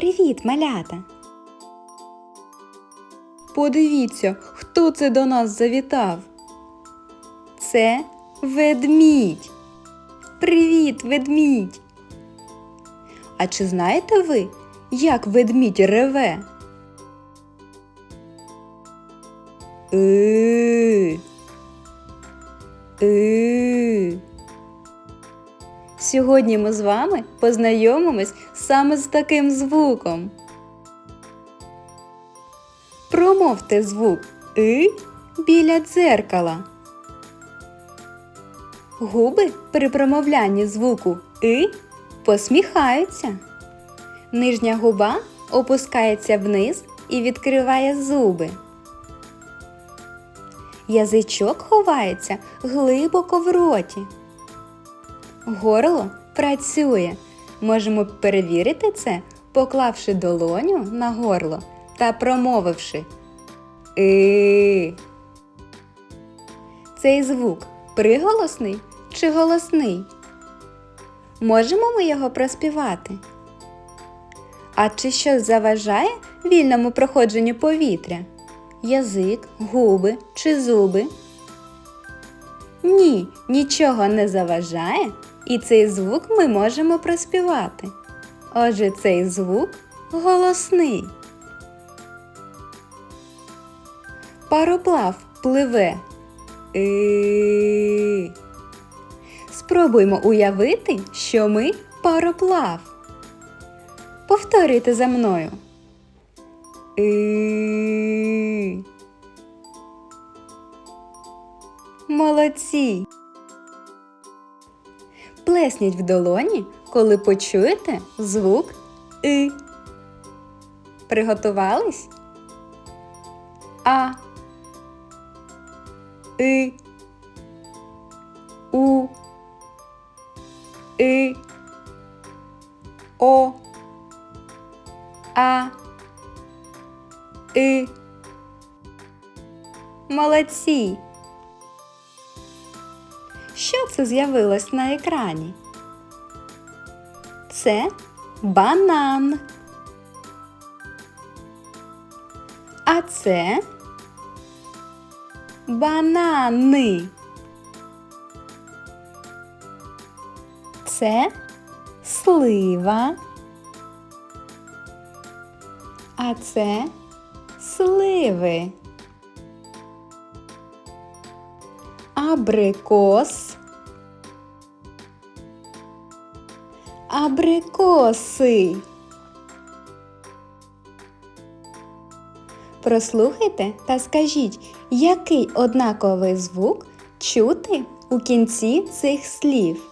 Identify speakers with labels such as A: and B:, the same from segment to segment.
A: Привіт, малята! Подивіться, хто це до нас завітав. Це ведмідь. Привіт, ведмідь. А чи знаєте ви, як ведмідь реве? Е. Е. Сьогодні ми з вами познайомимось саме з таким звуком. Промовте звук И біля дзеркала. Губи при промовлянні звуку И посміхаються. Нижня губа опускається вниз і відкриває зуби. Язичок ховається глибоко в роті. Горло працює. Можемо перевірити це, поклавши долоню на горло та промовивши «и». Цей звук приголосний чи голосний? Можемо ми його проспівати? А чи щось заважає вільному проходженню повітря? Язик, губи чи зуби? Ні, нічого не заважає, і цей звук ми можемо проспівати. Отже, цей звук голосний. Пароплав пливе. И. Спробуймо уявити, що ми пароплав. Повторюйте за мною. И. Молодці! Плесніть в долоні, коли почуєте звук И. Приготувались? А. И. У. И. О. А. И. Молодці! Що це з'явилось на екрані? Це банан. А це банани. Це слива. А це сливи. Абрикос. Абрикоси. Прослухайте та скажіть, який однаковий звук чути у кінці цих слів?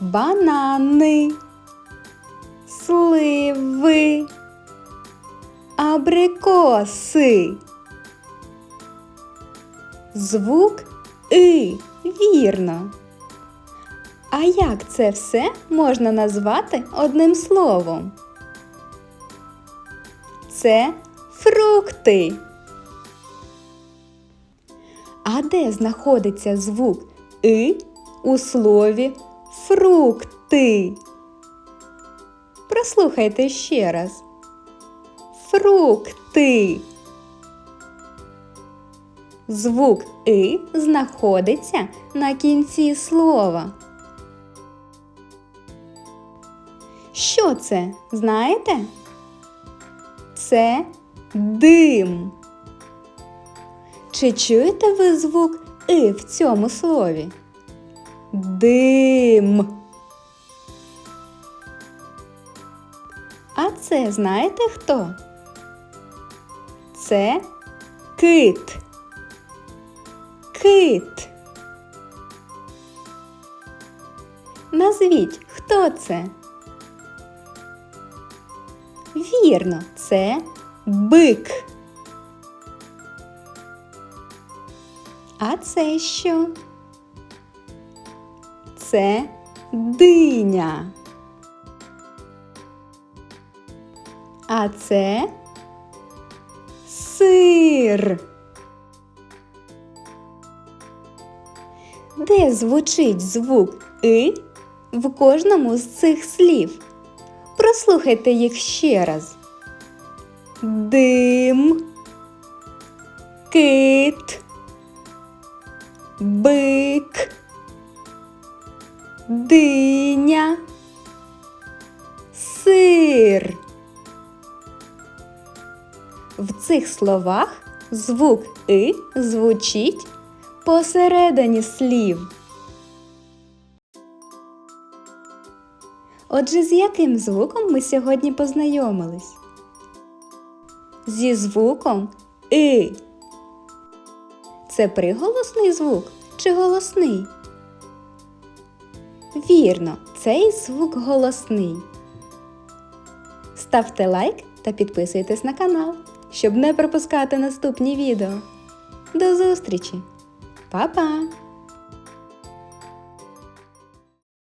A: Банани, сливи, абрикоси. Звук И. Вірно. А як це все можна назвати одним словом? Це фрукти. А де знаходиться звук И у слові фрукти? Прослухайте ще раз. Фрукти. Звук И знаходиться на кінці слова. Що це, знаєте? Це дим. Чи чуєте ви звук И в цьому слові? Дим. А це знаєте хто? Це кит. Кит. Назвіть, хто це? Вірно, це бик. А це що? Це диня. А це сир. Де звучить звук И в кожному з цих слів? Прослухайте їх ще раз. Дим, кит, бик, диня, сир. В цих словах звук и звучить посередині слів. Отже, з яким звуком ми сьогодні познайомились? Зі звуком И. Це приголосний звук чи голосний? Вірно, цей звук голосний. Ставте лайк та підписуйтесь на канал, щоб не пропускати наступні відео. До зустрічі! Па-па!